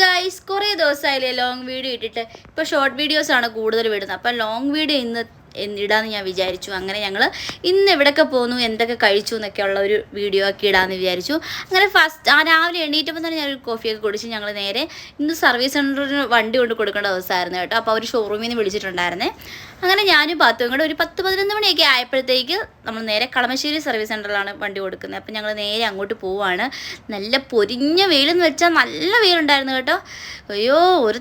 Guys കുറേ ദിവസമായില്ലേ long video ഇട്ടിട്ട്. ഇപ്പോൾ ഷോർട്ട് വീഡിയോസ് ആണ് കൂടുതൽ വിടുന്നത് അപ്പം ലോങ് വീഡിയോ ഇന്ന് ഇടാന്ന് ഞാൻ വിചാരിച്ചു. അങ്ങനെ ഞങ്ങൾ ഇന്ന് എവിടെയൊക്കെ പോന്നു എന്തൊക്കെ കഴിച്ചു എന്നൊക്കെ ഉള്ള ഒരു വീഡിയോ ഒക്കെ ഇടാമെന്ന് വിചാരിച്ചു. അങ്ങനെ ഫസ്റ്റ് ആ രാവിലെ എണീറ്റപ്പോൾ തന്നെ ഞാൻ ഒരു കോഫിയൊക്കെ കുടിച്ച് ഞങ്ങൾ നേരെ ഇന്ന് സർവീസ് സെന്ററിന് വണ്ടി കൊണ്ട് കൊടുക്കേണ്ട ദിവസമായിരുന്നു കേട്ടോ. അപ്പോൾ അവർ ഷോറൂമിൽ നിന്ന് വിളിച്ചിട്ടുണ്ടായിരുന്നേ. അങ്ങനെ ഞാനും പത്തും കൂടെ ഒരു പത്ത് പതിനൊന്ന് മണിയൊക്കെ ആയപ്പോഴത്തേക്ക് നമ്മൾ നേരെ കളമശ്ശേരി സർവീസ് സെന്ററിലാണ് വണ്ടി കൊടുക്കുന്നത്. അപ്പം ഞങ്ങൾ നേരെ അങ്ങോട്ട് പോവാണ്. നല്ല പൊരിഞ്ഞ വെയിലെന്ന് വെച്ചാൽ നല്ല വെയിലുണ്ടായിരുന്നു കേട്ടോ. അയ്യോ ഒരു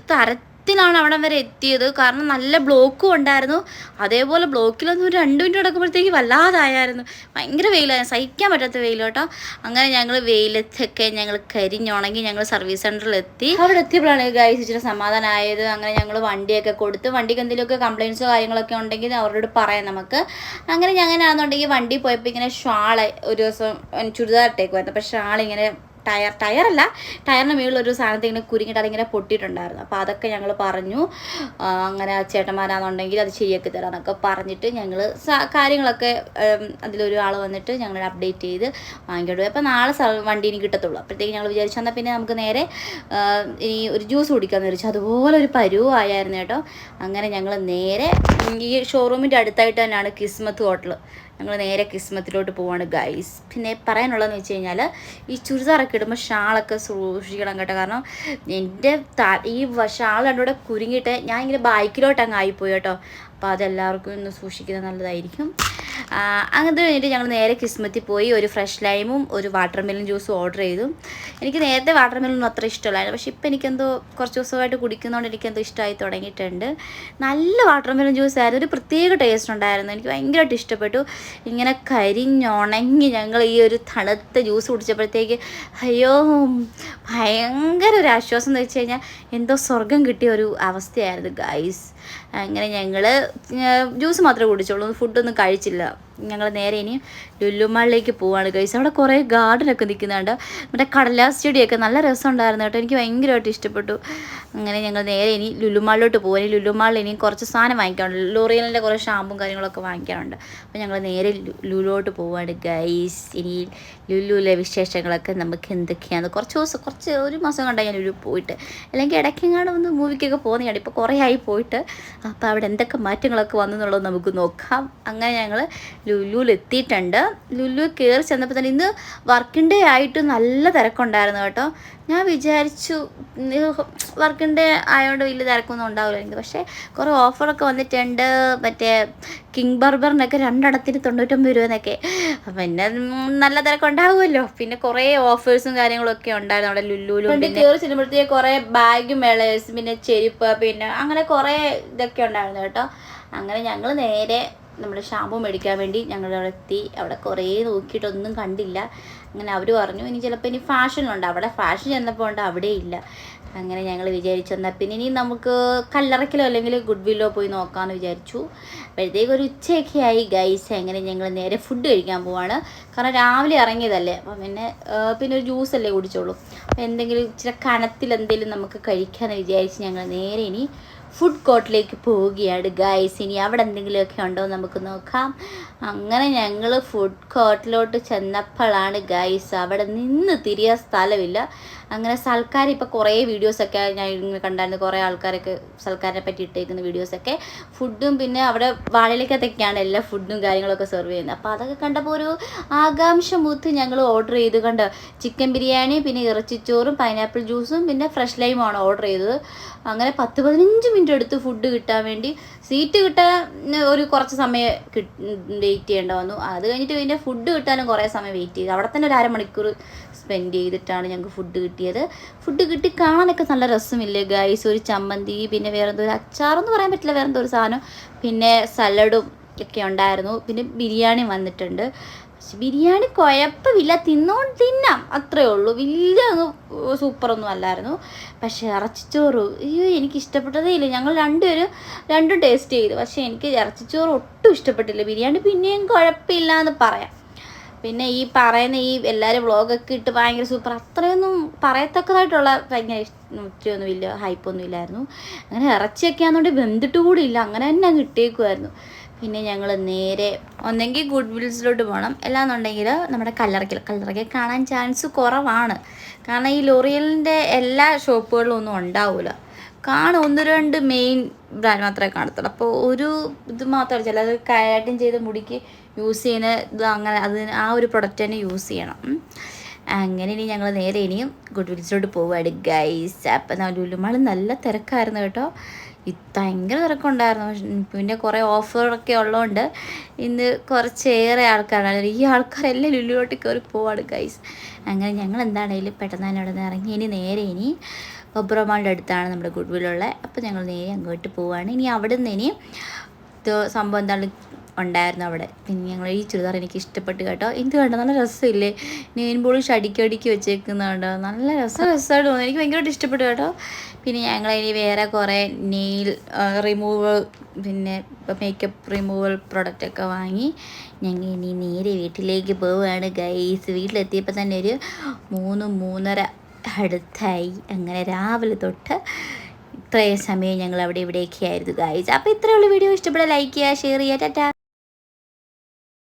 തരത്തിലാണ് അവിടം വരെ എത്തിയത്. കാരണം നല്ല ബ്ലോക്കും ഉണ്ടായിരുന്നു. അതേപോലെ ബ്ലോക്കിലൊന്നും ഒരു രണ്ട് മിനിറ്റ് കിടക്കുമ്പോഴത്തേക്ക് വല്ലാതായായിരുന്നു. ഭയങ്കര വെയിലായിരുന്നു. സഹിക്കാൻ പറ്റാത്ത വെയിൽ കേട്ടോ. അങ്ങനെ ഞങ്ങൾ വെയിലത്തൊക്കെ ഞങ്ങൾ കരിഞ്ഞുണങ്ങി ഞങ്ങൾ സർവീസ് സെന്ററിൽ എത്തി അവിടെ എത്തിയപ്പോഴാണ് ഗൈസ് ഇച്ചിരി സമാധാനമായത് അങ്ങനെ ഞങ്ങൾ വണ്ടിയൊക്കെ കൊടുത്ത് വണ്ടിക്ക് എന്തെങ്കിലുമൊക്കെ കംപ്ലയിൻസോ കാര്യങ്ങളൊക്കെ ഉണ്ടെങ്കിൽ അവരോട് പറയാം നമുക്ക്. അങ്ങനെ ഞങ്ങനെയാണെന്നുണ്ടെങ്കിൽ വണ്ടി പോയപ്പോൾ ഇങ്ങനെ ഷാൾ ഒരു ദിവസം ചുരിദാർ ഇട്ടേക്കുമായിരുന്നു അപ്പോൾ ഷാൾ ഇങ്ങനെ ടയർ ടയറല്ല ടയറിന് മുകളിൽ ഒരു സാധനത്തിൽ ഇങ്ങനെ കുരുങ്ങിട്ട് അതിങ്ങനെ പൊട്ടിയിട്ടുണ്ടായിരുന്നു. അപ്പോൾ അതൊക്കെ ഞങ്ങൾ പറഞ്ഞു അങ്ങനെ ചേട്ടന്മാരാണെന്നുണ്ടെങ്കിൽ അത് ശരിയാക്കി തരാമെന്നൊക്കെ പറഞ്ഞിട്ട് ഞങ്ങൾ കാര്യങ്ങളൊക്കെ അതിലൊരു വന്നിട്ട് ഞങ്ങൾ അപ്ഡേറ്റ് ചെയ്ത് വാങ്ങിക്കൊണ്ടു അപ്പോൾ നാളെ വണ്ടി ഇനി കിട്ടത്തുള്ളൂ. അപ്പോഴത്തേക്ക് ഞങ്ങൾ വിചാരിച്ചു എന്നാൽ പിന്നെ നമുക്ക് നേരെ ഇനി ഒരു ജ്യൂസ് കുടിക്കാമെന്ന് വിചാരിച്ചു. അതുപോലെ ഒരു പരുവായിരുന്നു കേട്ടോ. അങ്ങനെ ഞങ്ങൾ നേരെ ഈ ഷോറൂമിന്റെ അടുത്തായിട്ട് തന്നെയാണ് കിസ്മത്ത് ഹോട്ടൽ ഞങ്ങൾ നേരെ കിസ്മത്തിലോട്ട് പോവാണ് ഗൈസ് പിന്നെ പറയാനുള്ളതെന്ന് വെച്ച് കഴിഞ്ഞാൽ ഈ ചുരിദാറൊക്കെ ഇടുമ്പോൾ ഷാളൊക്കെ സൂക്ഷിക്കണം കേട്ടോ. കാരണം എന്റെ ത ഈ ഷാൾ രണ്ടുകൂടെ കുരുങ്ങിയിട്ട് ഞാൻ ഇങ്ങനെ ബൈക്കിലോട്ട് അങ്ങ് ആയിപ്പോയി കേട്ടോ. അപ്പോൾ അതെല്ലാവർക്കും ഒന്ന് സൂക്ഷിക്കുന്നത് നല്ലതായിരിക്കും. അത് കഴിഞ്ഞിട്ട് ഞങ്ങൾ നേരെ ക്രിസ്മത്തിൽ പോയി ഒരു ഫ്രഷ് ലൈമും ഒരു വാട്ടർ മെലൺ ജ്യൂസും ഓർഡർ ചെയ്തു. എനിക്ക് നേരത്തെ വാട്ടർ മെലണൊന്നും അത്ര ഇഷ്ടമല്ലായിരുന്നു. പക്ഷെ ഇപ്പം എനിക്കെന്തോ കുറച്ച് ദിവസമായിട്ട് കുടിക്കുന്നതുകൊണ്ട് എനിക്കെന്തോ ഇഷ്ടമായി തുടങ്ങിയിട്ടുണ്ട്. നല്ല വാട്ടർ മെലൺ ജ്യൂസ് ആയിരുന്നു. ഒരു പ്രത്യേക ടേസ്റ്റ് ഉണ്ടായിരുന്നു. എനിക്ക് ഭയങ്കരമായിട്ട് ഇഷ്ടപ്പെട്ടു. ഇങ്ങനെ കരിഞ്ഞുണങ്ങി ഞങ്ങൾ ഈ ഒരു തണുത്ത ജ്യൂസ് കുടിച്ചപ്പോഴത്തേക്ക് അയ്യോ ഭയങ്കര ഒരു ആശ്വാസം എന്ന് വെച്ച് കഴിഞ്ഞാൽ എന്തോ സ്വർഗം കിട്ടിയ ഒരു അവസ്ഥയായിരുന്നു ഗൈസ് അങ്ങനെ ഞങ്ങൾ ജ്യൂസ് മാത്രമേ കുടിച്ചുള്ളൂ. ഫുഡൊന്നും കഴിച്ചില്ല. ഞങ്ങൾ നേരെ ഇനി ലുല്ലുമാളിലേക്ക് പോവാണ് ഗൈസ് അവിടെ കുറേ ഗാർഡനൊക്കെ നിൽക്കുന്നുണ്ട്. മറ്റേ കടലാസ് ചെടിയൊക്കെ നല്ല രസമുണ്ടായിരുന്നു കേട്ടോ. എനിക്ക് ഭയങ്കരമായിട്ട് ഇഷ്ടപ്പെട്ടു. അങ്ങനെ ഞങ്ങൾ നേരെ ഇനി ലുല്ലുമാളിലോട്ട് പോകും ഇനി ലുലുമാളിൽ ഇനി കുറച്ച് സാധനം വാങ്ങിക്കാനുണ്ട്. ലോറിയലിന്റെ കുറേ ഷാമ്പും കാര്യങ്ങളൊക്കെ വാങ്ങിക്കാനുണ്ട്. അപ്പോൾ ഞങ്ങൾ നേരെ ലുലുവിലോട്ട് പോവാണ് ഗൈസ് ഇനി ലുലുവിലെ വിശേഷങ്ങളൊക്കെ നമുക്ക് എന്തൊക്കെയാണ് കുറച്ച് ദിവസം കുറച്ച് ഒരു മാസം കണ്ടാൽ ഞാൻ ലുലു പോയിട്ട്. അല്ലെങ്കിൽ ഇടയ്ക്കെങ്ങാണ്ട് ഒന്ന് മൂവിക്കൊക്കെ പോകുന്നതാണ്. ഇപ്പോൾ കുറേ ആയി പോയിട്ട്. അപ്പോൾ അവിടെ എന്തൊക്കെ മാറ്റങ്ങളൊക്കെ വന്നു എന്നുള്ളത് നമുക്ക് നോക്കാം. അങ്ങനെ ഞങ്ങൾ ലുലുവിൽ എത്തിയിട്ടുണ്ട് ലുലു കയറി ചെന്നപ്പോൾ തന്നെ ഇന്ന് വർക്കിംഗ് ഡേ ആയിട്ട് നല്ല തിരക്കുണ്ടായിരുന്നു കേട്ടോ. ഞാൻ വിചാരിച്ചു വർക്കിംഗ് ഡേ ആയതുകൊണ്ട് വലിയ തിരക്കൊന്നും ഉണ്ടാവില്ല എനിക്ക് പക്ഷേ കുറേ ഓഫറൊക്കെ വന്നിട്ടുണ്ട്. മറ്റേ കിങ് ബർബറിനൊക്കെ രണ്ടിടത്തിന് തൊണ്ണൂറ്റൊമ്പത് രൂപയെന്നൊക്കെ പിന്നെ നല്ല തിരക്കുണ്ടാവുമല്ലോ. പിന്നെ കുറേ ഓഫേഴ്സും കാര്യങ്ങളൊക്കെ ഉണ്ടായിരുന്നു അവിടെ ലുലുലും പിന്നെ കയറി ചെല്ലുമ്പോഴത്തേക്ക് കുറേ ബാഗ് മേളേഴ്സ് പിന്നെ ചെരുപ്പ് പിന്നെ അങ്ങനെ കുറേ ഇതൊക്കെ ഉണ്ടായിരുന്നു കേട്ടോ. അങ്ങനെ ഞങ്ങൾ നേരെ നമ്മുടെ ഷാമ്പു മേടിക്കാൻ വേണ്ടി ഞങ്ങൾ അവിടെ എത്തി. അവിടെ കുറേ നോക്കിയിട്ടൊന്നും കണ്ടില്ല. അങ്ങനെ അവർ പറഞ്ഞു ഇനി ചിലപ്പോൾ ഇനി ഫാഷനുണ്ട് അവിടെ ഫാഷൻ ചെന്നപ്പോൾ ഉണ്ട് അവിടെ ഇല്ല. അങ്ങനെ ഞങ്ങൾ വിചാരിച്ചു. എന്നാൽ പിന്നെ ഇനി നമുക്ക് കല്ലറക്കിലോ അല്ലെങ്കിൽ ഗുഡ് വില്ലോ പോയി നോക്കാമെന്ന് വിചാരിച്ചു. അപ്പോഴത്തേക്ക് ഒരു ഉച്ചയൊക്കെ ആയി ഗൈസ് അങ്ങനെ ഞങ്ങൾ നേരെ ഫുഡ് കഴിക്കാൻ പോവാണ്. കാരണം രാവിലെ ഇറങ്ങിയതല്ലേ. അപ്പം പിന്നെ പിന്നെ ഒരു ജ്യൂസ് അല്ലേ കുടിച്ചോളൂ. അപ്പം എന്തെങ്കിലും ഇച്ചിരി കനത്തിൽ എന്തെങ്കിലും നമുക്ക് കഴിക്കാമെന്ന് വിചാരിച്ച് ഞങ്ങൾ നേരെ ഇനി ഫുഡ് കോർട്ടിലേക്ക് പോവുകയാണ്. ഗൈസ് ഇനി അവിടെ എന്തെങ്കിലുമൊക്കെ ഉണ്ടോ നമുക്ക് നോക്കാം. അങ്ങനെ ഞങ്ങൾ ഫുഡ് കോർട്ടിലോട്ട് ചെന്നപ്പോഴാണ് ഗൈസ് അവിടെ നിന്ന് തിരിയാൻ സ്ഥലമില്ല. അങ്ങനെ സൽക്കാർ ഇപ്പോൾ കുറേ വീഡിയോസൊക്കെ ഞാൻ ഇങ്ങനെ കണ്ടായിരുന്നു. കുറേ ആൾക്കാരൊക്കെ സൽക്കാരിനെ പറ്റി ഇട്ടേക്കുന്ന വീഡിയോസൊക്കെ ഫുഡും പിന്നെ അവിടെ വാഴയിലേക്കത്തൊക്കെയാണ് എല്ലാ ഫുഡും കാര്യങ്ങളൊക്കെ സെർവ് ചെയ്യുന്നത്. അപ്പോൾ അതൊക്കെ കണ്ടപ്പോൾ ഒരു ആകാംക്ഷ മൂത്ത് ഞങ്ങൾ ഓർഡർ ചെയ്ത് കണ്ട്? ചിക്കൻ ബിരിയാണി പിന്നെ ഇറച്ചിച്ചോറും പൈനാപ്പിൾ ജ്യൂസും പിന്നെ ഫ്രഷ് ലൈമാണ് ഓർഡർ ചെയ്തത്. അങ്ങനെ പത്ത് പതിനഞ്ച് മിനിറ്റ് എടുത്ത് ഫുഡ് കിട്ടാൻ വേണ്ടി സീറ്റ് കിട്ടാൻ ഒരു കുറച്ച് സമയം വെയിറ്റ് ചെയ്യേണ്ട വന്നു. അത് കഴിഞ്ഞിട്ട് പിന്നെ ഫുഡ് കിട്ടാനും കുറേ സമയം വെയിറ്റ് ചെയ്തു. അവിടെ തന്നെ ഒരു അരമണിക്കൂർ സ്പെൻഡ് ചെയ്തിട്ടാണ് ഞങ്ങൾക്ക് ഫുഡ് കിട്ടിയത്. ഫുഡ് കിട്ടി കാണാനൊക്കെ നല്ല രസമില്ലേ ഗൈസ് ഒരു ചമ്മന്തി പിന്നെ വേറെ എന്തോ ഒരു അച്ചാറെന്ന് പറയാൻ പറ്റില്ല വേറെന്തോ ഒരു സാധനം. പിന്നെ സലഡും ഒക്കെ ഉണ്ടായിരുന്നു. പിന്നെ ബിരിയാണി വന്നിട്ടുണ്ട്. ബിരിയാണി കുഴപ്പമില്ല. തിന്നോണ്ട് തിന്നാം. അത്രേ ഉള്ളൂ. വലിയ സൂപ്പറൊന്നും അല്ലായിരുന്നു. പക്ഷേ ഇറച്ചിച്ചോറ് അയ്യോ എനിക്ക് ഇഷ്ടപ്പെട്ടതേ ഇല്ല. ഞങ്ങൾ രണ്ടുപേരും രണ്ടും ടേസ്റ്റ് ചെയ്തു. പക്ഷേ എനിക്ക് ഇറച്ചിച്ചോറ് ഒട്ടും ഇഷ്ടപ്പെട്ടില്ല. ബിരിയാണി പിന്നെയും കുഴപ്പമില്ല എന്ന് പറയാം. പിന്നെ ഈ പറയുന്ന ഈ എല്ലാവരും വ്ളോഗൊക്കെ ഇട്ട് ഭയങ്കര സൂപ്പർ. അത്രയൊന്നും പറയത്തക്കതായിട്ടുള്ള ഭയങ്കര ഒത്തിരിയൊന്നും ഇല്ല ഹൈപ്പൊന്നും ഇല്ലായിരുന്നു. അങ്ങനെ ഇറച്ചിയൊക്കെ ആണെന്നുണ്ടെങ്കിൽ വെന്തിട്ട് കൂടി ഇല്ല അങ്ങനെ തന്നെ അങ്ങ് ഇട്ടേക്കുമായിരുന്നു പിന്നെ ഞങ്ങൾ നേരെ ഒന്നെങ്കിൽ ഗുഡ് വിൽസിലോട്ട് പോകണം അല്ലാന്നുണ്ടെങ്കിൽ നമ്മുടെ കല്ലറയ്ക്കൽ കല്ലറയ്ക്കൽ കാണാൻ ചാൻസ് കുറവാണ്. കാരണം ഈ ലോറിയലിന്റെ എല്ലാ ഷോപ്പുകളിലും ഒന്നും ഉണ്ടാവില്ല കാണും. ഒന്ന് രണ്ട് മെയിൻ ബ്രാൻഡ് മാത്രമേ കാണത്തുള്ളൂ. അപ്പോൾ ഒരു ഇത് മാത്രമല്ല ചിലത് കയറ്റം ചെയ്ത് മുടിക്ക് യൂസ് ചെയ്യുന്ന ഇത് അങ്ങനെ അത് ആ ഒരു പ്രൊഡക്റ്റ് തന്നെ യൂസ് ചെയ്യണം. അങ്ങനെ ഇനി ഞങ്ങൾ നേരെ ഇനിയും ഗുഡ് വിൽസിലോട്ട് പോവുകയാണ് ഗൈസ് അപ്പം ലുലുമാൾ നല്ല തിരക്കായിരുന്നു കേട്ടോ. ഭയങ്കര തിരക്കുണ്ടായിരുന്നു. പിന്നെ കുറേ ഓഫറൊക്കെ ഉള്ളതുകൊണ്ട് ഇന്ന് കുറച്ചേറെ ആൾക്കാരാണ് ഈ ആൾക്കാരെല്ലാം ലുലുവിലോട്ട് കയറി പോവാണ് ഗൈസ് അങ്ങനെ ഞങ്ങൾ എന്താണേലും പെട്ടെന്ന് തന്നെ അവിടെ നിന്ന് ഇറങ്ങി. ഇനി നേരെ ഇനി ഒബ്രമാളുടെ അടുത്താണ് നമ്മുടെ ഗുഡ് വില്ലുള്ളത് അപ്പോൾ ഞങ്ങൾ നേരെ അങ്ങോട്ട് പോവുകയാണ് ഇനി അവിടെ നിന്ന് ഇനി സംഭവം എന്താണ്? ഉണ്ടായിരുന്നു അവിടെ. പിന്നെ ഞങ്ങൾ ഈ ചുരിദാർ എനിക്ക് ഇഷ്ടപ്പെട്ട് കേട്ടോ. എന്ത് കണ്ടോ? നല്ല രസമില്ലേ? നെയിൻ പോളിഷ് അടുക്കി വെച്ചേക്കുന്ന വെച്ചേക്കുന്നുണ്ടോ നല്ല രസം രസമായിട്ട് തോന്നി. എനിക്ക് ഭയങ്കരമായിട്ട് ഇഷ്ടപ്പെട്ടു കേട്ടോ. പിന്നെ ഞങ്ങൾ ഇനി വേറെ കുറേ നെയിൽ റിമൂവൽ പിന്നെ മേക്കപ്പ് റിമൂവൽ പ്രൊഡക്റ്റൊക്കെ വാങ്ങി ഞങ്ങൾ ഇനി നേരെ വീട്ടിലേക്ക് പോവുകയാണ് ഗൈസ് വീട്ടിലെത്തിയപ്പോൾ തന്നെ ഒരു മൂന്ന് മൂന്നര അടുത്തായി. അങ്ങനെ രാവിലെ തൊട്ട് ഇത്രയും സമയം ഞങ്ങൾ അവിടെ ഇവിടെയൊക്കെ ആയിരുന്നു ഗൈസ് അപ്പോൾ ഇത്രയുള്ള വീഡിയോ. ഇഷ്ടപ്പെട്ട ലൈക്ക് ചെയ്യുക ഷെയർ ചെയ്യുക. ടാറ്റാ.